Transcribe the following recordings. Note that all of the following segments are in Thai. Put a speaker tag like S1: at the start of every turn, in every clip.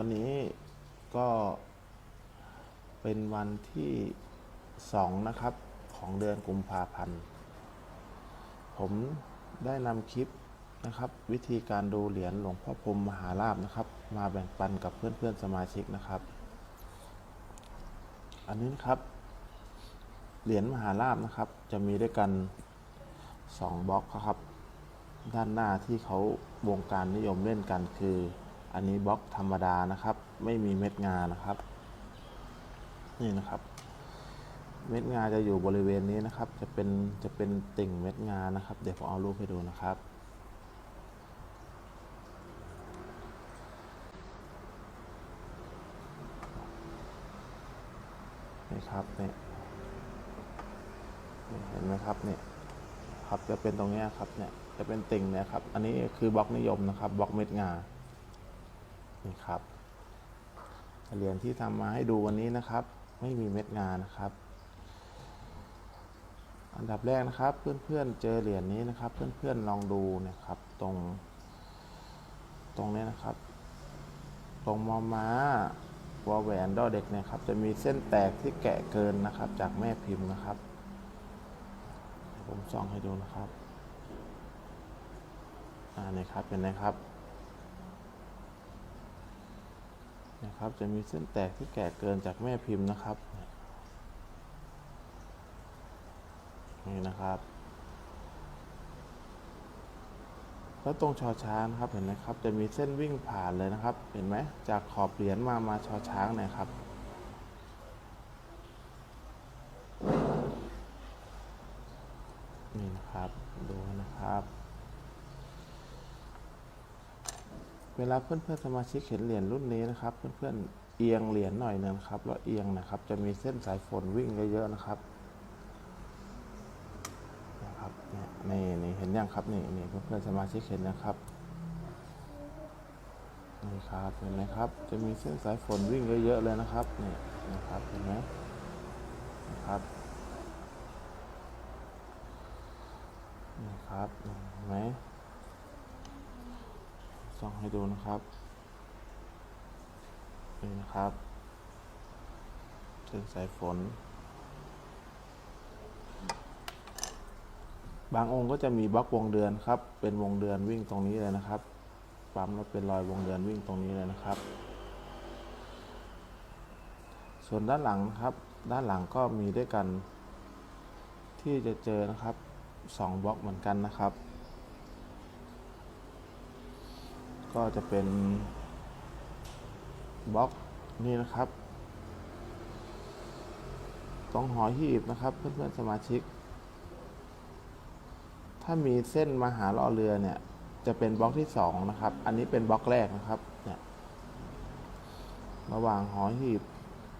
S1: วันนี้ก็เป็นวันที่สองนะครับของเดือนกุมภาพันธ์ ผมได้นำคลิปนะครับ วิธีการดูเหรียญหลวงพ่อพรมมหาลาภนะครับ มาแบ่งปันกับเพื่อนๆสมาชิกนะครับ อันนี้นะครับเหรียญมหาลาภนะครับ จะมีด้วยกันสองบล็อกครับ ด้านหน้าที่เขาวงการนิยมเล่นกันคือ อันนี้บล็อกธรรมดานะครับ ไม่มีเม็ดงานะครับ นี่นะครับ เม็ดงาจะอยู่บริเวณนี้นะครับ จะเป็นจะเป็นติ่งเม็ดงานะครับ เดี๋ยวผมเอารูปให้ดูนะครับนี่ครับเนี่ยเห็นไหมครับเนี่ยครับจะเป็นตรงนี้ครับเนี่ยจะเป็นติ่งเนี่ยครับ อันนี้คือบล็อกนิยมนะครับบล็อกเม็ดงา นี่ครับ เหรียญที่ทำมาให้ดูวันนี้นะครับ ไม่มีเม็ดงานะครับ อันดับแรกนะครับ เพื่อนๆเจอเหรียญนี้นะครับ เพื่อนๆลองดูนะครับ ตรง ตรงนี้นะครับ ตรงมอม้าวอแหวนดอเด็กนี่ยครับ จะมีเส้นแตกที่แกะเกินนะครับ จากแม่พิมพ์นะครับผมส่องให้ดูนะครับ อ่านี่ครับเป็นไงครับ นะครับ จะมีเส้นแตกที่แก่เกินจากแม่พิมพ์นะครับ นี่นะครับ แล้วตรงชอช้างครับเห็นไหมครับ จะมีเส้นวิ่งผ่านเลยนะครับ เห็นไหมจากขอบเหรียญมามาชอช้างนี่ยครับนี่นะครับ ดูนะครับ เวลาเพื่อนๆสมาชิกเห็นเหรียญรุ่นนี้นะครับ เพื่อนๆเอียงเหรียญหน่อยนึงครับแล้วเอียงนะครับ จะมีเส้นสายฝนวิ่งเยอะๆนะครับนะครับเนี่ยนี่นี่เห็นยังครับนี่นี่เพื่อนๆสมาชิกเห็นนะครับนี่ครับเห็นไหมครับ จะมีเส้นสายฝนวิ่งเยอะๆเลยนะครับนี่นะครับเห็นไหมนะครับนี่ครับเห็นไหม ส่องให้ดูนะครับนี่นะครับเส้นสายฝน บางองค์ก็จะมีบล็อกวงเดือนครับ เป็นวงเดือนวิ่งตรงนี้เลยนะครับ ปั๊มแล้วเป็นรอยวงเดือนวิ่งตรงนี้เลยนะครับ ส่วนด้านหลังนะครับ ด้านหลังก็มีด้วยกัน ที่จะเจอนะครับสองบล็อกเหมือนกันนะครับ ก็จะเป็นบล็อกนี่นะครับตรงหอหีบนะครับ เพื่อนๆสมาชิก ถ้ามีเส้นมาหาล่อเรือเนี่ย จะเป็นบล็อกที่สองนะครับ อันนี้เป็นบล็อกแรกนะครับเนี่ยระหว่างหอหีบ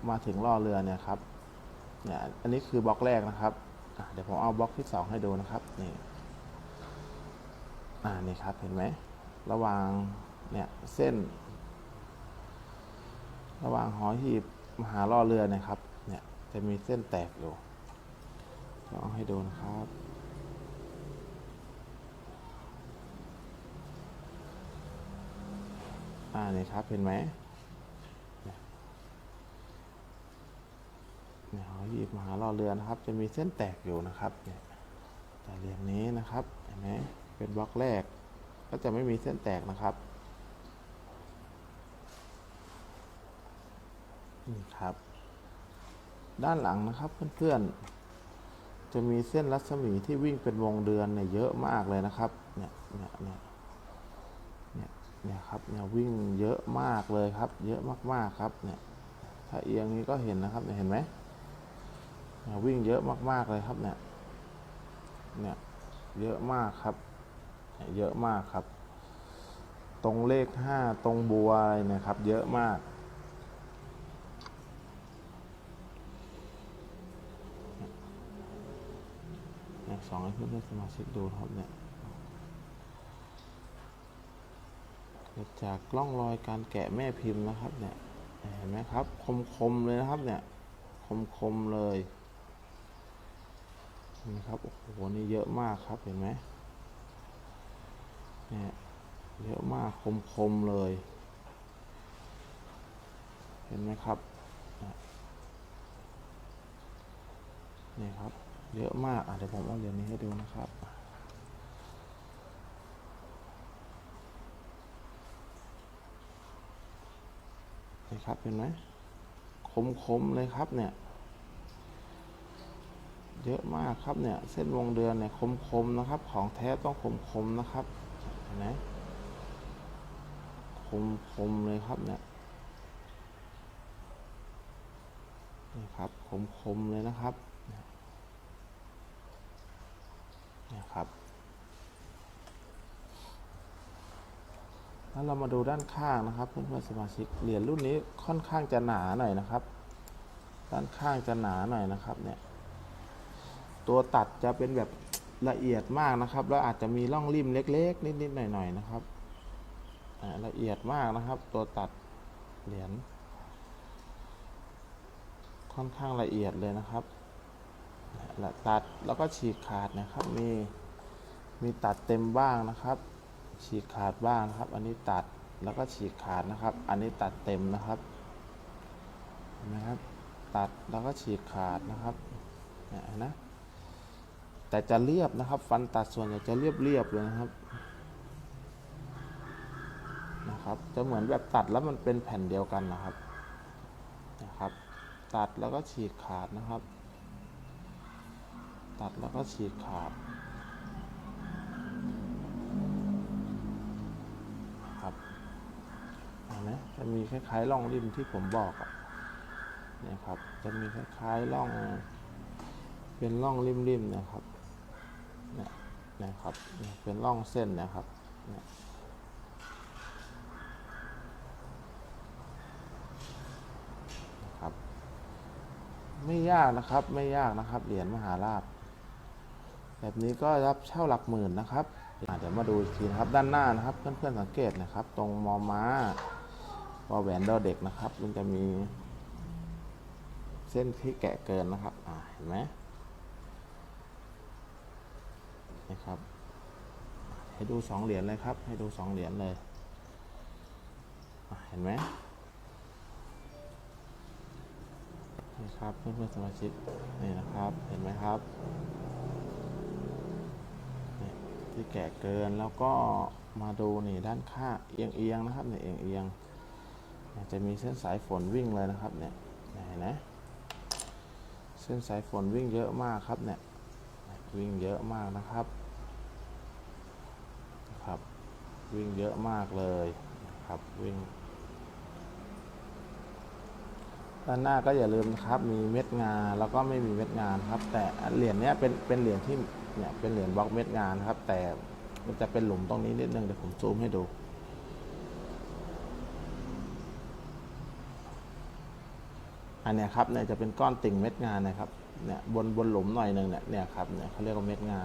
S1: มาถึงล่อเรือเนี่ยครับเนี่ยอันนี้คือบล็อกแรกนะครับเดี๋ยวผมเอาบล็อกที่สองให้ดูนะครับนี่อ่านี่ครับเห็นไหมระหว่าง เนี่ยเส้น ระหว่างหอหีบมหาล่อเรือนะครับ เนี่ยจะมีเส้นแตกอยู่ลองให้ดูนะครับอ่านี่ครับเห็นไหมเนี่ยเนี่ยหอหีบมหาล่อเรือนะครับ จะมีเส้นแตกอยู่นะครับเนี่ยแต่เหรียญนี้นะครับเห็นไหมเป็นบล็อกแรกก็จะไม่มีเส้นแตกนะครับ นี่ครับ ด้านหลังนะครับเพื่อนๆ จะมีเส้นรัศมีที่วิ่งเป็นวงเดือนเนี่ยเยอะมากเลยนะครับ เนี่ย เนี่ย เนี่ยเนี่ยเนี่ยครับ เนี่ยวิ่งเยอะมากเลยครับ เยอะมากๆครับ เนี่ย ถ้าเอียงนี้ก็เห็นนะครับเนี่ยเห็นไหมเนี่ยวิ่งเยอะมากๆเลยครับเนี่ย เนี่ยเยอะมากครับ เยอะมากครับ ตรงเลขห้าตรงบัวอะไรเนะครับ เยอะมากเนี่ย สองให้เพื่อนสมาชิกดูครับเนี่ยเกิดจากกล้องรอยการแกะแม่พิมพ์นะครับ เนี่ยเห็นไหมครับ คมๆเลยนะครับ เนี่ย คมๆเลยนี่ครับโอ้โหนี่เยอะมากครับเห็นไหมเนี่ยเยอะมากคมๆเลย เห็นไหมครับเนี่ยนี่ครับ เยอะมากอะเดี๋ยวผมเอาเหรียญนี้ให้ดูนะครับนี่ครับเห็นไหมคมๆเลยครับเนี่ย เยอะมากครับเนี่ย เส้นวงเดือนเนี่ยคมๆนะครับ ของแท้ต้องคมๆนะครับเห็นไหมคมๆเลยครับเนี่ยนี่ครับคมๆเลยนะครับเครับ แล้วเรามาดูด้านข้างนะครับเพื่อนๆสมาชิกเหรียญรุ่นนี้ค่อนข้างจะหนาหน่อยนะครับ ด้านข้างจะหนาหน่อยนะครับเนี่ยตัวตัดจะเป็นแบบละเอียดมากนะครับ แล้วอาจจะมีร่องริมเล็ก ๆ นิดๆหน่อยๆนะครับละเอียดมากนะครับ ตัวตัดเหรียญค่อนข้างละเอียดเลยนะครับ และตัดแล้วก็ฉีกขาดนะครับ มีมีตัดเต็มบ้างนะครับ ฉีกขาดบ้างนะครับ อันนี้ตัดแล้วก็ฉีกขาดนะครับ อันนี้ตัดเต็มนะครับเห็นไหมครับ ตัดแล้วก็ฉีกขาดนะครับนี่นะแต่จะเรียบนะครับ ฟันตัดส่วนใหญ่จะเรียบเรียบๆเลยนะครับนะครับจะเหมือนแบบตัดแล้วมันเป็นแผ่นเดียวกันนะครับนะครับ ตัดแล้วก็ฉีกขาดนะครับ ตัดแล้วก็ฉีกขาดครับเห็นไหมจะมีคล้ายๆร่องริมที่ผมบอกอะเนี่ยครับ จะมีคล้ายๆร่อง เป็นร่องริมๆนะครับเนี่ยนะครับเป็นร่องเส้นนะครับเนี่ยครับไม่ยากนะครับไม่ยากนะครับเหรียญมหาราช แบบนี้ก็รับเช่าหลักหมื่นนะครับอะเดี๋ยวมาดูอีกทีนะครับด้านหน้านะครับ เพื่อนๆสังเกตนะครับ ตรงมอม้าวอแหวนดอเด็กนะครับ มันจะมีเส้นที่แกะเกินนะครับอ่าเห็นไหมนะครับ ให้ดูสองเหรียญเลยครับ ให้ดูสองเหรียญเลยเห็นไหมนี่ครับเพื่อนเพื่อนๆสมาชิกนี่นะครับ เห็นไหมครับ ที่แก่เกินแล้วก็มาดูนี่ด้านข้างเอียงเอียงๆนะครับเนี่ยเอียงเอียงจะมีเส้นสายฝนวิ่งเลยนะครับเนี่ยเนี่ยเห็นไหมเส้นสายฝนวิ่งเยอะมากครับเนี่ยวิ่งเยอะมากนะครับครับ วิ่งเยอะมากเลยนะครับวิ่ง ด้านหน้าก็อย่าลืมนะครับ มีเม็ดงานแล้วก็ไม่มีเม็ดงานครับ แต่เหรียญเนี้ยเป็นเป็นเหรียญที่เนี่ยเป็นเหรียญบล็อกเม็ดงานครับ แต่มันจะเป็นหลุมตรงนี้นิดนึงเดี๋ยวผมซูมให้ดูอันนี้ครับเนี่ยจะเป็นก้อนติ่งเม็ดงานนะครับเนี่ยบนบนหลุมหน่อยหนึ่งเนี่ยเนี่ยครับเนี่ยเขาเรียกว่าเม็ดงา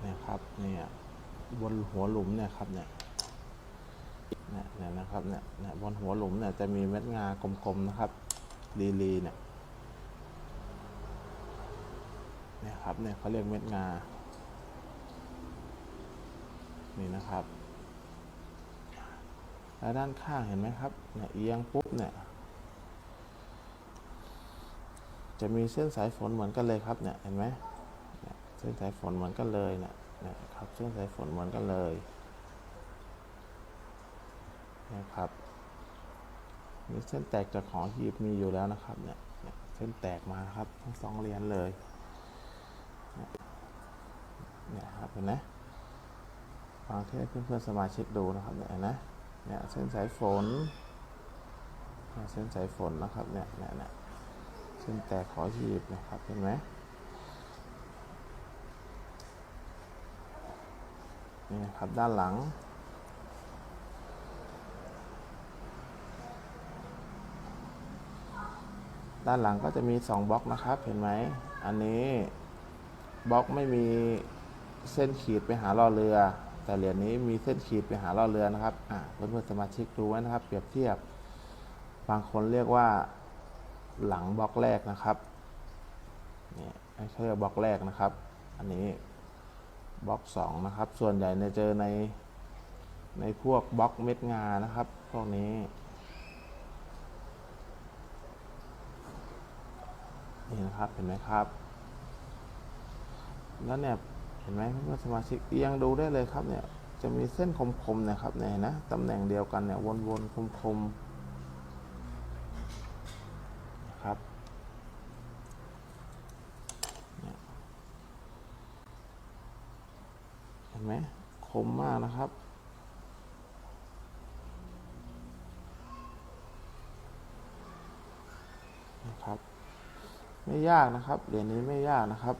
S1: เนี่ยครับเนี่ยบนหัวหลุมเนี่ยครับเนี่ย เนี่ยนะครับเนี่ยเนี่ยบนหัวหลุมเนี่ยจะมีเม็ดงากลมๆนะครับลีลีเนี่ยเนี่ยครับเนี่ยเขาเรียกเม็ดงา นี่นะครับ แล้วด้านข้างเห็นไหมครับเนี่ยเอียงปุ๊บเนี่ย จะมีเส้นสายฝนเหมือนกันเลยครับเนี่ยเห็นไหมเนี่ยเส้นสายฝนเหมือนกันเลยเนี่ยนะครับเส้นสายฝนเหมือนกันเลย นะครับมีเส้นแตกจากของหีบมีอยู่แล้วนะครับเนี่ยเส้นแตกมาครับทั้งสองเหรียญเลยเนี่ยครับเห็นไหมฟังเทศเพื่อนๆสมาชิกดูนะครับเนี่ยนไหมเนี่ยเส้นสายฝนเนี่ยเส้นสายฝนนะครับเนี่ยเนี่ยเนี่ยเส้นแตกขอหีบนะครับเห็นไหมนี่นะครับด้านหลัง ด้านหลังก็จะมี 2บล็อกนะครับ เห็นไหม อันนี้บล็อกไม่มีเส้นขีดไปหารอเรือ แต่เหรียญนี้มีเส้นขีดไปหารอเรือนะครับ อ่าเพื่อนๆสมาชิกดูไว้นะครับ เปรียบเทียบ บางคนเรียกว่าหลังบล็อกแรกนะครับ นี่เขาเรียกบล็อกแรกนะครับ อันนี้บล็อกสองนะครับ ส่วนใหญ่เนี่ยเจอในในพวกบล็อกเม็ดงานะครับ พวกนี้ นี่นะครับเห็นไหมครับ แล้วเนี่ยเห็นไหมเพื่อนสมาชิกเอียงดูได้เลยครับเนี่ยจะมีเส้นคมๆนะครับเนี่ยนะตำแหน่งเดียวกันเนี่ยวนๆคมๆนะครับเห็นไหมคมมากนะครับ ไม่ยากนะครับเหรียญนี้ไม่ยากนะครับ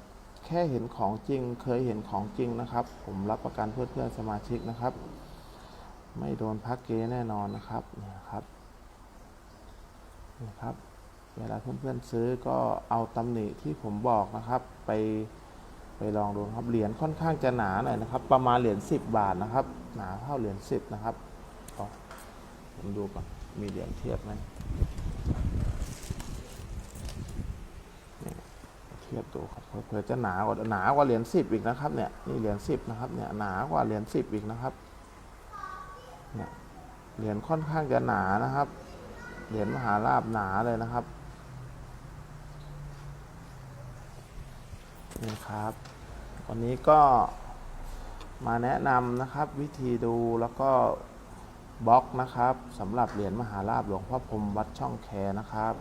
S1: แค่เห็นของจริงเคยเห็นของจริงนะครับ ผมรับประกันเพื่อนๆสมาชิกนะครับ ไม่โดนพักเกแน่นอนนะครับนี่นะครับนี่ครับ เวลาเพื่อนๆซื้อก็เอาตำหนิที่ผมบอกนะครับ ไปไปลองดูครับเหรียญค่อนข้างจะหนาหน่อยนะครับ ประมาณเหรียญ10 บาทนะครับ หนาเท่าเหรียญ10นะครับผมดูก่อนมีเหรียญเทียบไหม เทียบดูครับเผื่อจะหนากว่าหนากว่าเหรียญสิบอีกนะครับเนี่ยนี่เหรียญสิบนะครับเนี่ยหนากว่าเหรียญสิบอีกนะครับเนี่ยเหรียญค่อนข้างจะหนานะครับ เหรียญมหาราบหนาเลยนะครับนี่ครับวันนี้ก็มาแนะนำนะครับวิธีดูแล้วก็บล็อกนะครับสำหรับเหรียญมหาราบหลวงพ่อพรมวัดช่องแคนะครับ